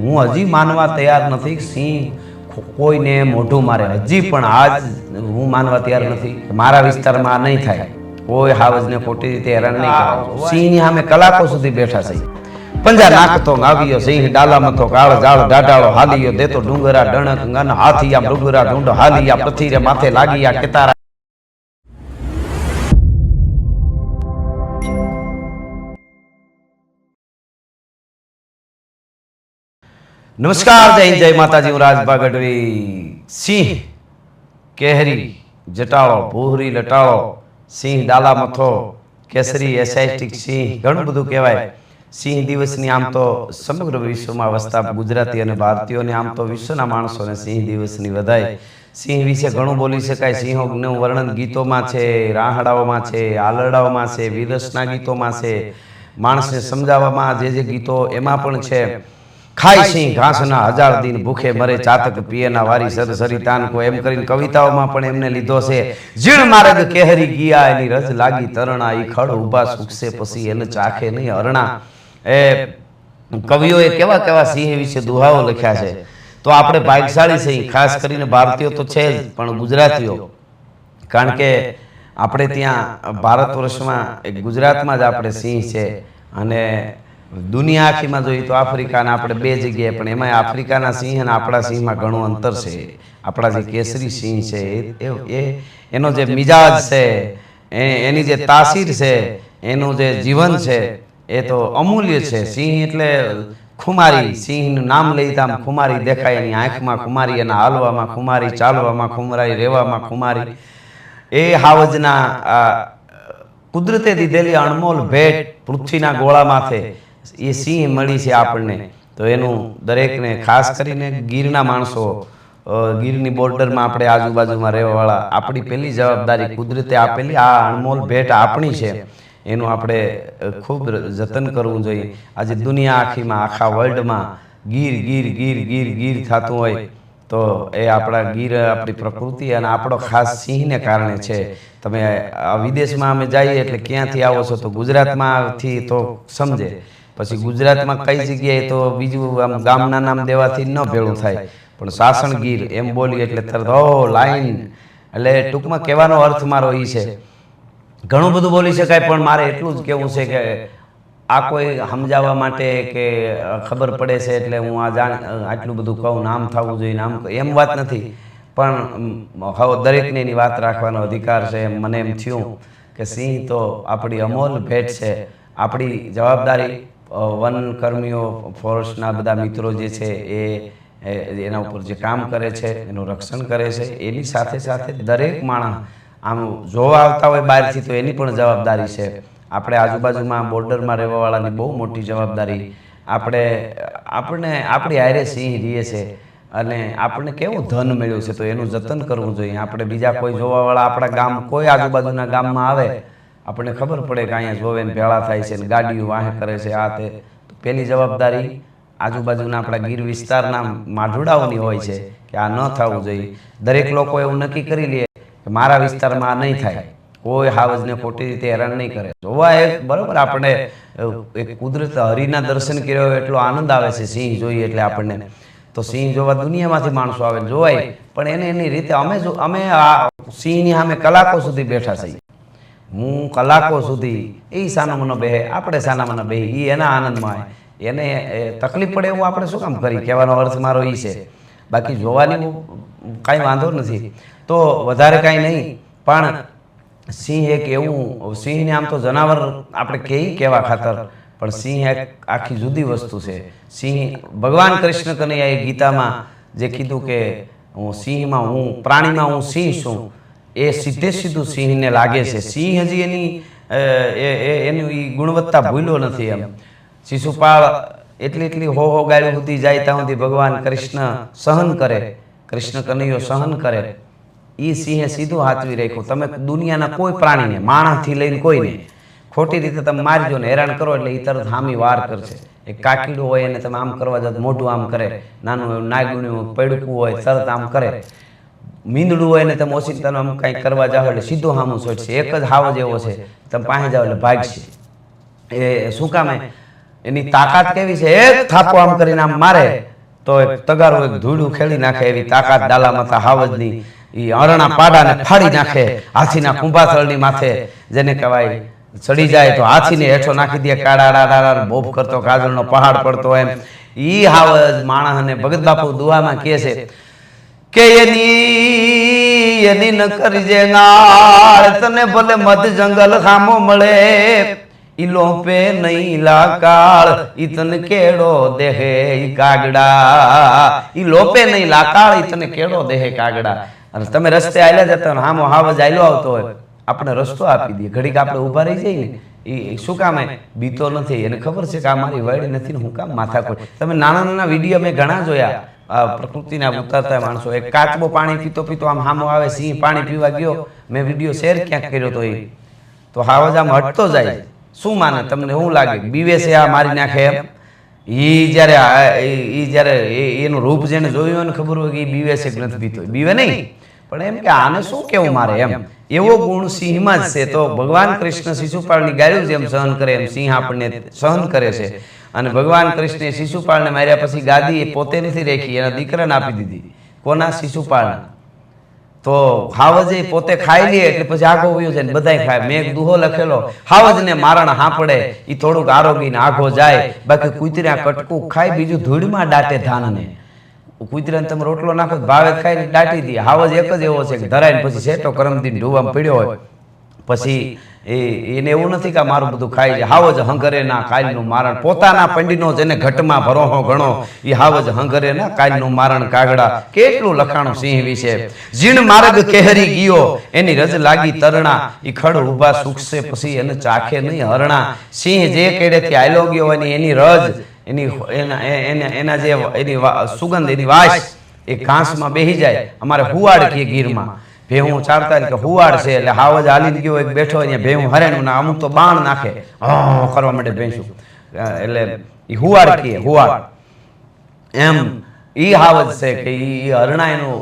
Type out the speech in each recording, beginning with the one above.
હું હજી માનવા તૈયાર નથી સિંહ કોઈને મોઢું મારે. હજી પણ આજ હું માનવા તૈયાર નથી મારા વિસ્તારમાં નહીં થાય. કોઈ હાવજને ખોટી રીતે હેરાન નહીં સિંહની સામે કલાકો સુધી બેઠા છે. પંજા નાખતો આવ્યો સિંહ ડાલામાં તો કાળ જાળ ડાડાળો હાલીયો દેતો ડુંગરા ડણક ગન હાથિયા ડુંગરા ઢૂંઢ હાલીયા પથીરે માથે લાગીયા કેતારા નમસ્કાર જય જય માતાજી હું રાજભા ગઢવી સિંહ કેહરી જટાળો ભૂહરી લટાળો સિંહ ડાલા મથો કેસરી એસઆઈસ્ટિક સિંહ ઘણું બધું કહેવાય. સિંહ દિવસની આમ તો સમગ્ર વિશ્વમાં વસતા ગુજરાતી અને ભારતીયોને આમ તો વિશ્વના માણસોને સિંહ દિવસની વધાય. સિંહ વિશે ઘણું બોલી શકાય. સિંહોનું વર્ણન ગીતોમાં છે રાહડાઓમાં છે આલરડાઓમાં છે વિરસના ગીતોમાં છે. માણસને સમજાવવામાં જે જે ગીતો એમાં પણ છે ખાય સિંહ ઘાસના હજાર દિન ભૂખે મરે ચાતક પિયના વારી સરસરી તાનકો એમ કરીને કવિતાઓમાં પણ એમને લીધો છે. જીણ માર્ગ કેહરી ગયા એની રજ લાગી તરણા ઈ ખડ ઊભા સુખશે પછી એને ચાખે નહીં અરણા. એ કવિઓએ કેવા કેવા સિંહ વિશે દુહાઓ લખ્યા છે. તો આપણે ભાગશાળી સિંહ ખાસ કરીને ભારતીયો તો છે જ પણ ગુજરાતીઓ. કારણ કે આપણે ત્યાં ભારત વર્ષમાં એક ગુજરાતમાં જ આપણે સિંહ છે અને દુનિયા આખીમાં જોઈએ તો આફ્રિકાના આપણે બે જગ્યાએ પણ એમાં આફ્રિકાના સિંહ અને આપણા સિંહમાં ઘણું અંતર છે. આપણા જે કેસરી સિંહ છે, એ એનો જે મિજાજ છે એની જે તાસીર છે, એનું જે જીવન છે, એ તો અમૂલ્ય છે. સિંહ એટલે ખુમારી. સિંહનું નામ લઈ ખુમારી દેખાય એની આંખમાં ખુમારી એના હાલવામાં ખુમારી, ચાલવામાં ખુમારી રહેવામાં ખુમારી. એ હાવજના કુદરતે દીધેલી અણમોલ ભેટ પૃથ્વીના ગોળા માથે. એ સિંહ મળી છે આપણને. તો એનું દરેકને ખાસ કરીને ગીરના માણસો ગીરની બોર્ડરમાં આપણે આજુબાજુમાં રહેવાવાળા આપણી પહેલી જવાબદારી કુદરતે આપેલી આ અણમોલ ભેટ આપણી છે. એનું આપણે ખૂબ જતન કરવું જોઈએ. આજે દુનિયા આખીમાં આખા વર્લ્ડમાં ગીર ગીર ગીર ગીર ગીર થતું હોય. તો એ આપણા ગીર આપણી પ્રકૃતિ અને આપણો ખાસ સિંહને કારણે છે. તમે વિદેશમાં અમે જઈએ એટલે ક્યાંથી આવો છો તો ગુજરાતમાંથી તો સમજે પછી ગુજરાતમાં કઈ જગ્યાએ તો બીજું આમ ગામના નામ દેવાથી ન ભેળું થાય. પણ સાસણ ગીર એમ બોલી એટલે તરત ઓ લાઈન એટલે ટૂંકમાં કહેવાનો અર્થ મારો એ છે. ઘણું બધું બોલી શકાય પણ મારે એટલું જ કહેવું છે કે આ કોઈ સમજાવવા માટે કે ખબર પડે છે એટલે હું આ જાણ આટલું બધું કહું નામ થવું જોઈએ નામ એમ વાત નથી. પણ હવે દરેકને એની વાત રાખવાનો અધિકાર છે મને એમ થયું કે સિંહ તો આપણી અમોલ ભેટ છે આપણી જવાબદારી વન કર્મીઓ, ફોરેસ્ટના બધા મિત્રો જે છે એ એના ઉપર જે કામ કરે છે, એનું રક્ષણ કરે છે, એની સાથે સાથે દરેક માણસ આમ જોવા આવતા હોય બહારથી તો એની પણ જવાબદારી છે. આપણે આજુબાજુમાં બોર્ડરમાં રહેવાવાળાની બહુ મોટી જવાબદારી. આપણે આપણે, આપણી હારે સિંહ રહીએ છે અને આપણને કેવું ધન મળ્યું છે તો એનું જતન કરવું જોઈએ. આપણે બીજા કોઈ જોવાવાળા આપણા ગામ, કોઈ આજુબાજુના ગામમાં આવે આપણને ખબર પડે કે અહીંયા જોવે ને ભેળા થાય છે ને ગાડીઓ વાહે કરે છે આ તે. તો પહેલી જવાબદારી આજુબાજુના આપણા ગીર વિસ્તારના માઢુડાઓની હોય છે કે આ ન થવું જોઈએ. દરેક લોકો એવું નક્કી કરી લે કે મારા વિસ્તારમાં આ નહીં થાય. કોઈ હાવજને ખોટી રીતે હેરાન નહીં કરે. જોવા એક બરાબર આપણે એક કુદરત હરિના દર્શન કર્યો એટલો આનંદ આવે છે સિંહ જોઈએ એટલે આપણને. તો સિંહ જોવા દુનિયામાંથી માણસો આવે જોવાય. પણ એને એની રીતે અમે જો, અમે આ સિંહની સામે કલાકો સુધી બેઠા છીએ. હું કલાકો સુધી એ સાના મનો બેહે આપણે સાના મનો બેહે એ એના આનંદમાં એને એ, તકલીફ પડે એવું આપણે શું કામ કરી? કહેવાનો અર્થ મારો એ છે. બાકી જોવાની કાંઈ વાંધો નથી. તો વધારે કાંઈ નહીં પણ સિંહ એક એવું સિંહને આમ તો જનાવર આપણે કહે કેવા ખાતર પણ સિંહ એક આખી જુદી વસ્તુ છે. સિંહ ભગવાન કૃષ્ણ કનૈયાએ ગીતામાં જે કીધું કે હું સિંહમાં હું પ્રાણીમાં હું સિંહ છું. એ સીધે સીધું સિંહને લાગે છે. સિંહ હજી એની એ, એ- એની ગુણવત્તા ભૂલ્યો નથી એમ. શિશુપાળ એટલી એટલી હો હો ગાડી સુધી જાય ત્યાં સુધી ભગવાન કૃષ્ણ સહન કરે, કૃષ્ણ કનૈયો સહન કરે. એ સિંહે સીધું હાથવી રાખ્યું. તમે દુનિયાના કોઈ પ્રાણીને, માણસથી લઈને કોઈને ખોટી રીતે તમે મારજો ને હેરાન કરો એટલે એ તરત હામી વાર કરશે. એક કાકીડું હોય એને તમે આમ કરવા જાવ મોઢું આમ કરે. નાનું નાગુણ્યું, પડકું હોય તરત આમ કરે. મીંદડું હોય ને તમે ઓછીતાનું આમ કંઈક કરવા જાઓ એટલે સીધો હામું છોડશે એક જ હાવ જેવો છે. તમે પાસે જાઓ એટલે ભાગશે એ શું કામે એની તાકાત કેવી છે? એક થાપો આમ કરીને આમ મારે, તો એક તગારો એક ધૂળું ખેડી નાખે, એવી તાકાત ડાલામાં હાવજની એ અરણા પાડાને ફાડી નાખે, હાથીના કુંભાથળની માથે. જેને કહેવાય, ચડી જાય તો હાથીને હેઠો નાખી દે, કાળા બોફ કરતો, કાજળનો પહાડ પડતો એમ. ઈ હાવજ માણસને ભગત બાપુ દુઆમાં કહે છે ભલે મધ જંગલ ખામો મળે ઈ લોપે નહીં લાકાળ. ઈ તને કેડો દેહે કાગડા. ઈ લોપે નહીં લાકાળ ઈ કેળો દેહે કાગડા. અને તમે રસ્તે આયલા જતા હોય, હામો હાવજ આયલો આવતો હોય. આપણે રસ્તો આપી દઈએ. ઘડીક આપણે ઊભા રહી જઈએ. એ શું કામ બીતો નથી. એને ખબર છે કે આ મારી વાડી નથી ને હું કામ માથા કોઈ તમે નાના નાના વીડિયો મેં ઘણા જોયા. પ્રકૃતિના ઉતારતા માણસો. એક કાચબો પાણી પીતો પીતો આમ હામો આવે, સિંહ પાણી પીવા ગયો. મેં વીડિયો શેર ક્યાંક કર્યો તો એ. તો હાવજ આમ હટતો જાય. શું માને? તમને શું લાગે? બીવે છે આ મારી નાખે એમ? એ જ્યારે ઈ જ્યારે એ- એનું રૂપ જેને જોયું એને ખબર હોય કે એ બીવે છે ગ્રંથ બીતો બીવે નહીં. પણ એમ કે આને શું કેવું મારે એમ? એવો ગુણ સિંહમાં જ છે. તો ભગવાન કૃષ્ણ શિશુપાળની ગાયું જેમ સહન કરે એમ સિંહ આપણને સહન કરે છે. અને ભગવાન કૃષ્ણે શિશુપાળને માર્યા પછી ગાદી એ પોતે નથી રેખી એના દીકરાને આપી દીધી. કોના શિશુપાળના? તો હાવજે પોતે ખાઈ લે એટલે પછી આઘો ઉયો ને બધાય ખાય. મેં એક દુહો લખેલો હાવજને મારણ હાંપડે એ થોડુંક આરોગીને આઘો જાય. બાકી કુતરા કટકું ખાય બીજું ધૂળમાં દાટે ધાનને. કૂતરાને તમે રોટલો નાખો ભાવે ખાઈને દાટી દે. હાવજ એક જ એવો છે કે ધરાઈને પછી શેટો કરમદીન ડૂબામાં પડ્યો હોય. પછી એ એને એવું નથી કે મારું બધું ખાઈ જાય. હાવજ હંગરે ના કાલનું મારણ. પોતાના પંડિનો જેને ઘટમાં ભરોહો ગણો એ હાવજ હંગરે ના કાલનું મારણ કાગડા. કેટલું લખાણું સિંહ વિશે. જીણ માર્ગ કેહરી ગયો. એની રજ લાગી તરણા. ઈ ખડ ઊભા સુખશે પછી એને ચાખે નહીં હરણા. સિંહ જે કેડેથી આયલો ગયો એની એની રજ એની એના એના જે એની સુગંધ એની વાસ એ ઘાસમાં બેહી જાય. અમારે હુવાડ કીએ ગીરમાં. ભેહું ચારતા કે હુવાડ છે એટલે હાવજ હાલી ગયો એક બેઠો અહીંયા ભેહું હરેનું ના અમુક તો બાણ નાખે. કરવા માટે ભેંસું એટલે એ હુવાડ કીએ હુવાડ. એમ ઈ હાવજ છે કે ઈ હરણા એનું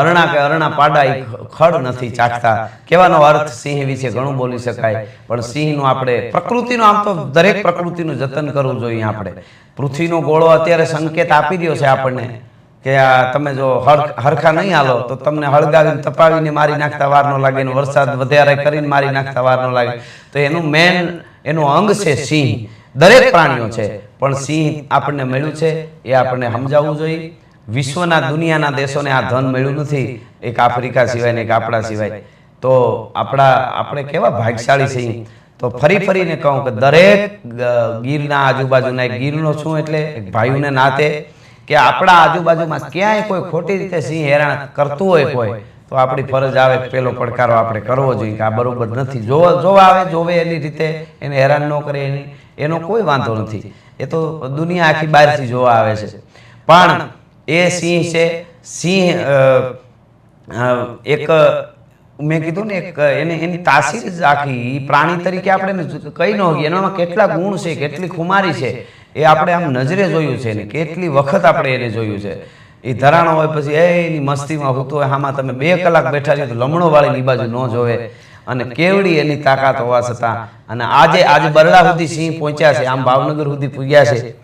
હરણા કે હરણા પાડા ઈ ખડ નથી ચાખતા. કહેવાનો અર્થ સિંહ વિશે ઘણું બોલી શકાય પણ સિંહનું આપણે પ્રકૃતિનું આમ તો દરેક પ્રકૃતિનું જતન કરવું જોઈએ આપણે. પૃથ્વીનો ગોળો અત્યારે સંકેત આપી રહ્યો છે આપણને કે આ તમે જો હર- હરખા નહીં હાલો તો તમને હળગાવીને તપાવીને મારી નાખતા વાર ન લાગે વરસાદ વધારે કરીને મારી નાખતા વાર ન લાગે. તો એનું મેન એનું અંગ છે સિંહ. દરેક પ્રાણીઓ છે. પણ સિંહ આપણને મળ્યું છે, એ આપણને સમજાવવું જોઈએ. વિશ્વના દુનિયાના દેશોને આ ધન મળ્યું નથી, એક આફ્રિકા સિવાય ને એક આપણા સિવાય. તો આપણા, આપણે કેવા ભાગ્યશાળી સિંહ તો ફરી ફરીને કહું કે દરેક ગીરના આજુબાજુના ગીરનો છું એટલે એક ભાઈઓને નાતે કે આપણા આજુબાજુમાં ક્યાંય કોઈ ખોટી રીતે સિંહ હેરાન કરતું હોય કોઈ, તો આપણી ફરજ આવે પેલો પડકારો આપણે કરવો જોઈએ, કે આ બરોબર નથી. જો જોવા આવે, જોવે એની રીતે, એને હેરાન ન કરે એની, એનો કોઈ વાંધો નથી. એ તો દુનિયા આખી બહારથી જોવા આવે છે. પણ એ સિંહ છે સિંહ એક મેં કીધું ને એક એને એની તાસીર જ આખી પ્રાણી તરીકે આપણે કહી ન હોઈએ એનામાં કેટલા ગુણ છે કેટલી ખુમારી છે એ આપણે આમ નજરે જોયું છે ને કેટલી વખત આપણે એને જોયું છે. એ ધરાણો હોય પછી એ એની મસ્તીમાં હોતું હોય આમાં તમે બે કલાક બેઠા છો તો લમણો વાળી બાજુ ન જોવે. અને કેવડી એની તાકાત હોવા છતાં અને આજે આજે બરડા સુધી સિંહ પહોંચ્યા છે, આમ ભાવનગર સુધી પૂગ્યા છે.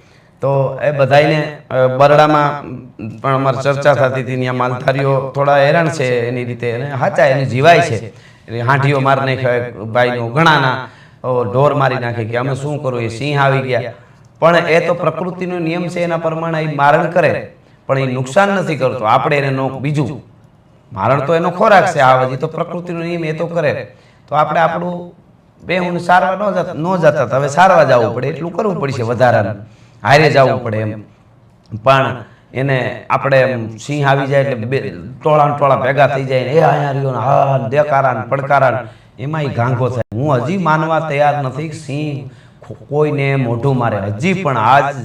તો એ બધાયને બરડામાં પણ અમારી ચર્ચા થતી હતી ત્યાં માલધારીઓ થોડા હેરાન છે એની રીતે અને હાચા એને જીવાય છે. એટલે હાંઠીઓ માર નાખ્યો ભાઈનો ઘણાના ઢોર મારી નાખે કે અમે શું કરું? એ સિંહ આવી ગયા. પણ એ તો પ્રકૃતિનો નિયમ છે, એના પ્રમાણે એ મારણ કરે. પણ એ નુકસાન નથી કરતો. આપણે એને બીજું. મારણ તો એનો ખોરાક છે, આ હજી તો પ્રકૃતિનો નિયમ એ તો કરે. તો આપણે આપણું બે હું સારવા ન જતા ન જતા હવે સારવા જવું પડે, એટલું કરવું પડશે વધારાનું. હારે જવું પડે એમ. પણ એને આપણે સિંહ આવી જાય એટલે બે ટોળા ટોળા ભેગા થઈ જાય એ અહીંયા રહ્યો હા દેકારા પડકારા એમાં ઘાંઘો થાય હું હજી માનવા તૈયાર નથી સિંહ કોઈને મોઢું મારે. હજી પણ આજ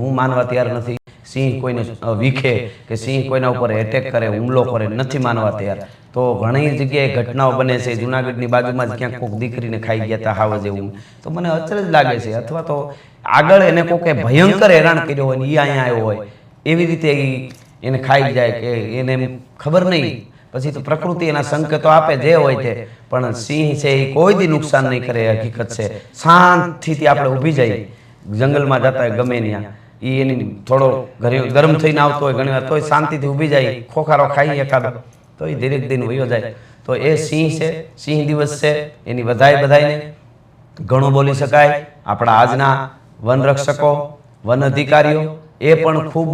હું માનવા તૈયાર નથી. સિંહ કોઈને વીખે કે સિંહ કોઈના ઉપર એટેક કરે હુમલો કરે નથી માનવા તૈયાર. તો ઘણી જગ્યાએ ઘટનાઓ બને છે જુનાગઢની બાજુમાં જ ક્યાંક કોઈક દીકરીને ખાઈ ગયા હતા હાવ જેવું. તો મને અચરજ લાગે છે અથવા તો આગળ એને કોકે ભયંકર હેરાન કર્યો હોય ને ઈ અહીંયા આવ્યો હોય. એવી રીતે એને ખાઈ જાય કે એને ખબર નહીં. પછી તો પ્રકૃતિ એના સંકેતો આપે જે હોય તે પણ સિંહ છે એ કોઈ દી નુકસાન નહીં કરે હકીકત છે. શાંતિથી આપણે ઊભી જઈએ જંગલમાં જતા હોય ગમે ત્યાં એ એની થોડો ઘરે ગરમ થઈને આવતો હોય ઘણી વાર તોય શાંતિથી ઊભી જાય ખોખારો ખાઈ એકાદો. તો એ ધીરે ધીરે વયો જાય. તો એ સિંહ છે સિંહ દિવસ છે એની વધાય બધાયને ઘણું બોલી શકાય. આપણા આજના વન રક્ષકો વન અધિકારીઓ એ પણ ખૂબ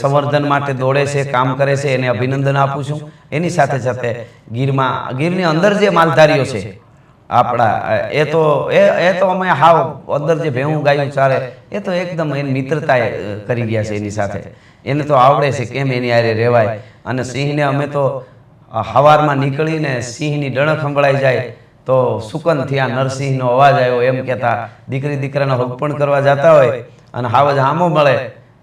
સંવર્ધન માટે દોડે છે કામ કરે છે એને અભિનંદન આપું છું. એની સાથે સાથે ગીરમાં ગીરની અંદર જે માલધારીઓ છે આપણા એ તો એ એ તો અમે હાવ અંદર જે ભેહું ગાયું ચારે એ તો એકદમ એની મિત્રતાએ કરી ગયા છે એની સાથે. એને તો આવડે છે કેમ એની હારે રહેવાય? અને સિંહને અમે તો હવારમાં નીકળીને સિંહની ડણક સંભળાઈ જાય. તો સુકન થયા નરસિંહનો અવાજ આવ્યો એમ કહેતા દીકરી દીકરાનો હગપણ કરવા જતા હોય અને હાવજ હામો મળે.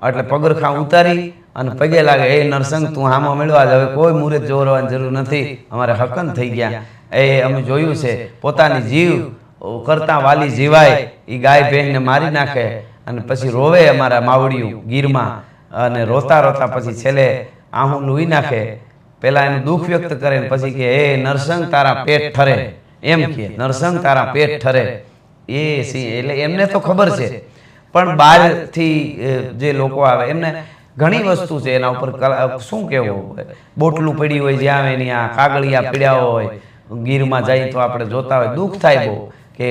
એટલે પગરખા ઉતારી અને પગે લાગે એ નરસંગ તું હામો મેળવા જ હવે કોઈ મુહૂર્ત જોરવાની જરૂર નથી અમારે હકન થઈ ગયા એ અમે જોયું છે પોતાની જીવ કરતા વાલી જીવાય એ ગાય ભેંસને મારી નાખે અને પછી રોવે અમારા માવડિયું ગીરમાં અને રોતા રોતા પછી છેલ્લે આહું લુઈ નાખે. પેલા એનું દુઃખ વ્યક્ત કરે ને પછી કે એ નરસંગ તારા પેટ ઠરે. એમ કે નરસંગ તારા પેટ ઠરે. એ સિંહ એટલે એમને તો ખબર છે. પણ બહારથી જે લોકો આવે એમને ઘણી વસ્તુ છે એના ઉપર શું કહેવું બોટલું પડી હોય જ્યાં એની આ કાગળિયા પીડ્યા હોય ગીરમાં જઈએ તો આપણે જોતા હોય દુઃખ થાય બહુ કે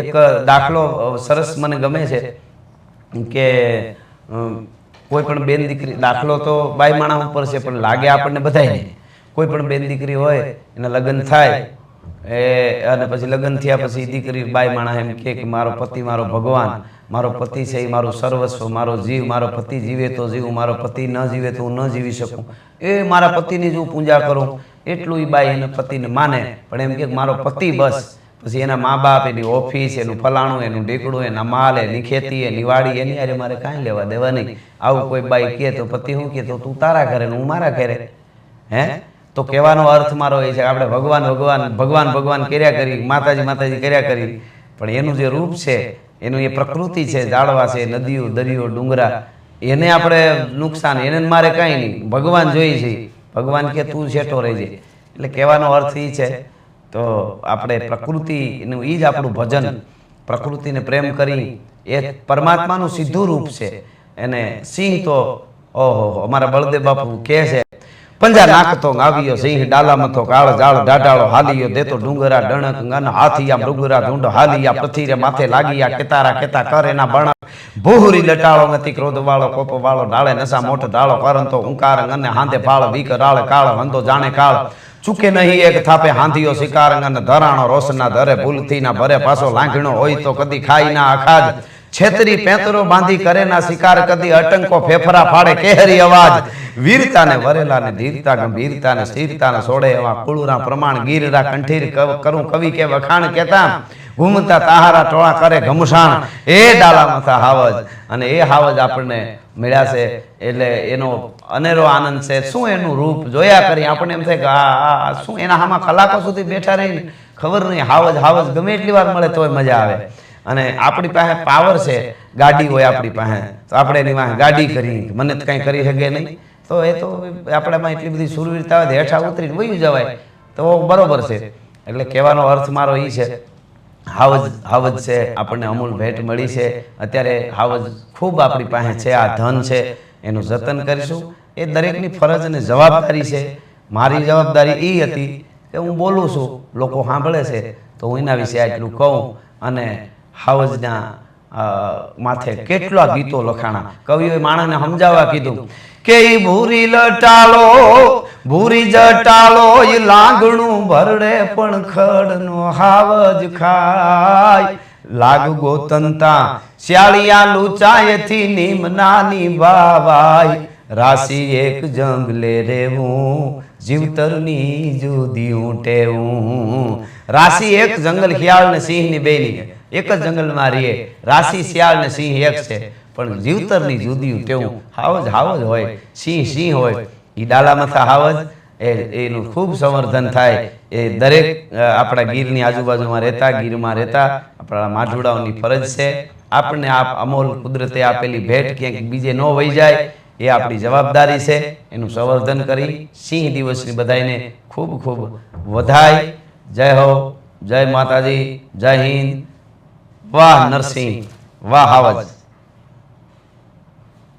એક દાખલો સરસ મને ગમે છે કે કોઈ પણ બેન દીકરી દાખલો તો બાઈ માણા ઉપર છે પણ લાગે આપણને બધાય કોઈ પણ બેન દીકરી હોય એના લગ્ન થાય એ અને પછી લગ્ન થયા પછી દીકરી બાઈ માણા એમ કે મારો પતિ મારો ભગવાન. મારો પતિ છે એ મારું સર્વસ્વ, મારો જીવ, મારો પતિ જીવે તો જીવું, મારો પતિ ન જીવે તો હું ન જીવી શકું. એ મારા પતિની જ હું પૂજા કરું. એટલું એ બાઈ એના પતિને માને. પણ એમ કે મારો પતિ બસ. પછી એના મા બાપ એની ઓફિસ, એનું ફલાણું, એનું ઢીકડું, એના માલ, એની ખેતી, એની વાડી, એની અરે મારે કાંઈ લેવા દેવા નહીં. આવું કોઈ બાઈ કહે તો પતિ શું કહે? તો તું તારા ઘરે હું મારા ઘરે. હે? તો કહેવાનો અર્થ મારો એ છે આપણે ભગવાન ભગવાન ભગવાન ભગવાન કર્યા કરી, માતાજી માતાજી કર્યા કરી. પણ એનું જે રૂપ છે એનું એ પ્રકૃતિ છે ઝાડવા છે નદીઓ દરિયો ડુંગરા. એને આપણે નુકસાન એને મારે કાંઈ નહીં. ભગવાન જોઈ છે. ભગવાન કે તું છેટો રહેજે એટલે કહેવાનો અર્થ એ છે તો આપણે પ્રકૃતિનું એ જ આપણું ભજન પ્રકૃતિને પ્રેમ કરી એ પરમાત્માનું સીધું રૂપ છે. એને સિંહ તો ઓહો અમારા બળદેવ બાપુ કહે છે પંજા નાખતો આવ્યો સિંહ ડાલા મથો કાળ જાળ ડાડાળો હાલિયો દેતો ડુંગરા ડણક ગન હાથિયા મૃગરા ઢૂંઢ હાલિયા પથીરે માથે લાગિયા કેતારા કેતા કર એના બણક ભૂહરી લટાળો નથી ક્રોધ વાળો કોપ વાળો ડાળે નસા મોટ ડાળો કરંતો હુંકાર અને હાંધે ફાળ વીક રાળ કાળ વંદો જાણે કાળ. ચૂકે નહીં એક થાપે હાંધીઓ શિકાર અને ધરાણો રોશના ધરે ભૂલથી ના ભરે પાછો લાંઘણો હોય તો કદી ખાઈ ના અખાજ છેતરી પેતરો બાંધી કરેના શિકાર કદી અટંકો ફેફરા ફાડે, કેહરી અવાજ. વીરતાને વરેલાને ધીરતા, ગંભીરતાને સ્થિરતાને સોડે એવા કુળુરા પ્રમાણ ગીરરા કંઠીર કરું કવિ કે વખાણ કેતા ઘૂમતા તાહારા ટોળા કરે ઘમસાણ. એ ડાલા મથા હાવજ. અને એ હાવજ આપણને મળ્યા છે. એટલે એનો અનેરો આનંદ છે. શું એનું રૂપ જોયા કરી આપણને એમ થાય કે આ, શું એના હામાં કલાકો સુધી બેઠા રહીને? ખબર નહીં. હાવજ હાવજ ગમે એટલી વાર મળે તોય મજા આવે. અને આપણી પાસે પાવર છે, ગાડી હોય આપણી પાસે, તો આપણે એની પાસે ગાડી કરી, મને તો કાંઈ કરી શકે નહીં. તો એ તો આપણામાં એટલી બધી સુરવીરતા હોય હેઠા ઉતરીને વયું જવાય. તો બરોબર છે. એટલે કહેવાનો અર્થ મારો એ છે, હાવજ હાવજ છે, આપણને અમૂલ ભેટ મળી છે. અત્યારે હાવજ ખૂબ આપણી પાસે છે, આ ધન છે, એનું જતન કરીશું. એ દરેકની ફરજ અને જવાબદારી છે. મારી જવાબદારી એ હતી કે હું બોલું છું, લોકો સાંભળે છે, તો હું એના વિશે આટલું કહું અને અ, માથે કેટલા ગીતો લખાણા. કવિઓએ માણસને સમજાવવા કીધું કે ભૂરી લટાલો ભૂરી જટાલો એ લાગણું ભરડે પણ ખડનો હાવજ ખાય. લાગ ગોતનતા શ્યાળિયા નીમ નીમનાની બાવાય રાશિ એક જંગલે રેવું જીવતરની જુદી ટેવું રાશિ એક જંગલ શિયાળ ને સિંહની બેની. એક જ જંગલમાં રહીએ. રાશિ શિયાળ ને સિંહ એક છે. પણ જીવતરની જુદી તેવું હાવજ હાવજ હોય, સિંહ સિંહ હોય. એ ડાલામથા હાવજ. એ એનું ખૂબ સંવર્ધન થાય. એ દરેક આપણા ગીરની આજુબાજુમાં રહેતા, ગીરમાં રહેતા, આપણા માઢુડાઓની ફરજ છે. આપણને આ અમોલ કુદરતે આપેલી ભેટ ક્યાંક બીજે ન વહી જાય, એ આપણી જવાબદારી છે. એનું સંવર્ધન કરી સિંહ દિવસની બધાને ખૂબ ખૂબ વધાય. જય હો, જય માતાજી, જય હિન્દ. વાહ નરસિંહ. વાહ હાવજ.